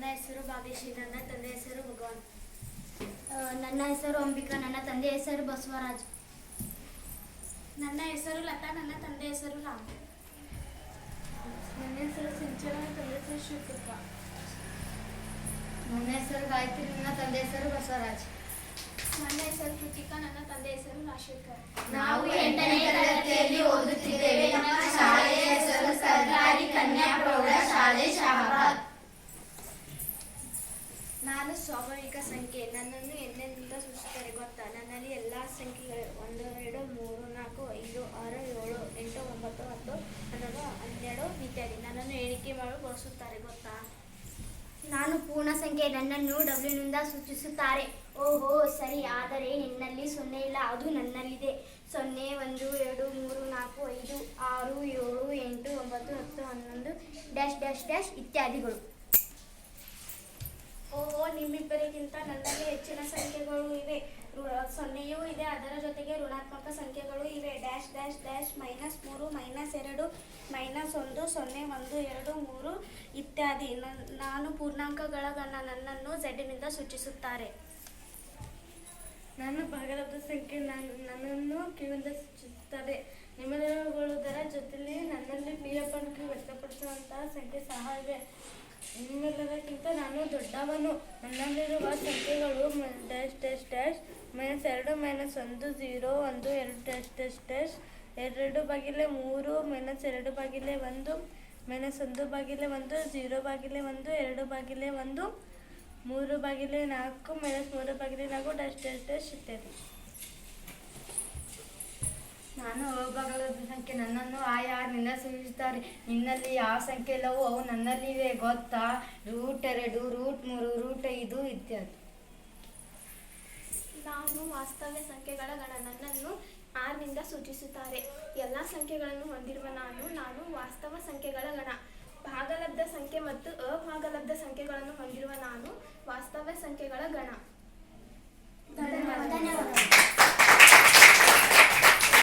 ನನ್ನ ಹೆಸರು ಭಾಗ್ಯಶ್ರೀ ನನ್ನ ತಂದೆ ಹೆಸರು ಭಗವಾನ್. ನನ್ನ ಹೆಸರು ಅಂಬಿಕಾ ನನ್ನ ತಂದೆ ಹೆಸರು ಬಸವರಾಜ್. ನನ್ನ ಹೆಸರು ಲತಾ ನನ್ನ ತಂದೆ ಹೆಸರು ರಾಮ್. ನನ್ನ ಹೆಸರು ಸಿಂಚನ ನನ್ನ ತಂದೆ ಹೆಸರು ಶಿವಕೃಪ. ನನ್ನ ಹೆಸರು ಗಾಯತ್ರಿ ನನ್ನ ತಂದೆ ಹೆಸರು ಬಸವರಾಜ್. ನನ್ನ ಹೆಸರು ಕೃತಿಕಾ ನನ್ನ ತಂದೆ ಹೆಸರು ರಾಶೇಖರ್ ನಾವು ಎಂಟನೇ ನಾನು ಸ್ವಾಭಾವಿಕ ಸಂಖ್ಯೆ, ನನ್ನನ್ನು ಎಂದೆಂದ ಸೂಚಿಸುತ್ತಾರೆ ಗೊತ್ತಾ? ನನ್ನಲ್ಲಿ ಎಲ್ಲ ಸಂಖ್ಯೆಗಳು ಒಂದು, ಎರಡು, ಮೂರು, ನಾಲ್ಕು, ಐದು, ಆರು, ಏಳು, ಎಂಟು, ಒಂಬತ್ತು, ಹತ್ತು, ಹನ್ನೊಂದು, ಹನ್ನೆರಡು, ಇತ್ಯಾದಿ. ನನ್ನನ್ನು ಎಣಿಕೆ ಮಾಡಲು ಬಳಸುತ್ತಾರೆ ಗೊತ್ತಾ? ನಾನು ಪೂರ್ಣ ಸಂಖ್ಯೆ ನನ್ನನ್ನು ಡಬ್ಲ್ಯೂನಿಂದ ಸೂಚಿಸುತ್ತಾರೆ. ಓಹೋ, ಸರಿ. ಆದರೆ ನಿನ್ನಲ್ಲಿ ಸೊನ್ನೆ ಇಲ್ಲ. ಅದು ನನ್ನಲ್ಲಿದೆ. ಸೊನ್ನೆ, ಒಂದು, ಎರಡು, ಮೂರು, ನಾಲ್ಕು, ಐದು, ಆರು, ಏಳು, ಎಂಟು, ಒಂಬತ್ತು, ಹತ್ತು, ಹನ್ನೊಂದು, ಡ್ಯಾಶ್ ಡ್ಯಾಶ್ ಡ್ಯಾಶ್ ಇತ್ಯಾದಿಗಳು ಓಹೋ ನಿಮ್ಮಿಬ್ಬರಿಗಿಂತ ನನ್ನಲ್ಲಿ ಹೆಚ್ಚಿನ ಸಂಖ್ಯೆಗಳು ಇವೆ ಋ- ಸೊನ್ನೆಯೂ ಇದೆ. ಅದರ ಜೊತೆಗೆ ಋಣಾತ್ಮಕ ಸಂಖ್ಯೆಗಳು ಇವೆ. ಡ್ಯಾಶ್ ಡ್ಯಾಶ್ ಡ್ಯಾಶ್, ಮೈನಸ್ ಮೂರು, ಮೈನಸ್ ಎರಡು, ಮೈನಸ್ ಒಂದು, ಸೊನ್ನೆ, ಒಂದು, ಎರಡು, ಮೂರು ಇತ್ಯಾದಿ. ನನ್- ನಾನು ಪೂರ್ಣಾಂಕಗಳ ನನ್ನನ್ನು ಝೆಡ್ನಿಂದ ಸೂಚಿಸುತ್ತಾರೆ. ನನ್ನ ಭಾಗಲಬ್ಧ ಸಂಖ್ಯೆ ನನ್ನನ್ನು ಕಿವಿಂದ ಸೂಚಿಸುತ್ತದೆ. ನಿಮ್ಮದರ ಜೊತೆಲಿ ನನ್ನಲ್ಲಿ ಪಿ ಎಫ್ ಅನ್ನು ವ್ಯಕ್ತಪಡಿಸುವಂತಹ ಸಂಖ್ಯೆ ಸಹ ಇದೆ ನಿಮ್ಮೆಲ್ಲರಿಗಿಂತ ನಾನು ದೊಡ್ಡವನು. ನನ್ನಲ್ಲಿರುವ ಸಂಖ್ಯೆಗಳು ಡ್ಯಾಶ್ ಡ್ಯಾಶ್ ಡ್ಯಾಶ್ ಮೈನಸ್ ಎರಡು ಮೈನಸ್ ಒಂದು ಝೀರೋ ಒಂದು, ಎರಡು ಡ್ಯಾಶ್ ಡ್ಯಾಶ್ ಡ್ಯಾಶ್ ಎರಡು ಬಾಗಿಲೆ ಮೂರು ಮೈನಸ್ ಎರಡು ಬಾಗಿಲೆ ಒಂದು ಮೈನಸ್ ಒಂದು ಬಾಗಿಲೆ ಒಂದು ಝೀರೋ ಬಾಗಿಲೆ ಒಂದು, ಎರಡು ಬಾಗಿಲೆ ಒಂದು, ಮೂರು ಬಾಗಿಲೆ ನಾಲ್ಕು ಮೈನಸ್ ಮೂರು ಬಾಗಿಲೆ ನಾಲ್ಕು ಡ್ಯಾಶ್ ಡ್ಯಾಶ್ ಡ್ಯಾಶ್ ಇತ್ಯಾದಿ ನಾನು ಭಾಗಲಬ್ಧ ಸಂಖ್ಯೆ ನನ್ನನ್ನು ಆ ಯಾರು ನಿನ್ನ ಸೂಚಿಸುತ್ತಾರೆ ನಿನ್ನಲ್ಲಿ ಯಾವ ಸಂಖ್ಯೆ ಇಲ್ಲವೋ, ಅವು ನನ್ನಲ್ಲಿವೆ, ಗೊತ್ತಾ? ರೂಟ್ ಎರಡು, ರೂಟ್ ಮೂರು, ರೂಟ್ ಐದು ಇತ್ಯಾದಿ. ನಾನು ವಾಸ್ತವ್ಯ ಸಂಖ್ಯೆಗಳ ಗಣ, ನನ್ನನ್ನು ಆರ್ನಿಂದ ಸೂಚಿಸುತ್ತಾರೆ. ಎಲ್ಲ ಸಂಖ್ಯೆಗಳನ್ನು ಹೊಂದಿರುವ ನಾನು ನಾನು ವಾಸ್ತವ ಸಂಖ್ಯೆಗಳ ಗಣ. ಭಾಗಲಬ್ಧ ಸಂಖ್ಯೆ ಮತ್ತು ಅಭಾಗಲಬ್ಧ ಸಂಖ್ಯೆಗಳನ್ನು ಹೊಂದಿರುವ ನಾನು ವಾಸ್ತವ ಸಂಖ್ಯೆಗಳ ಗಣ.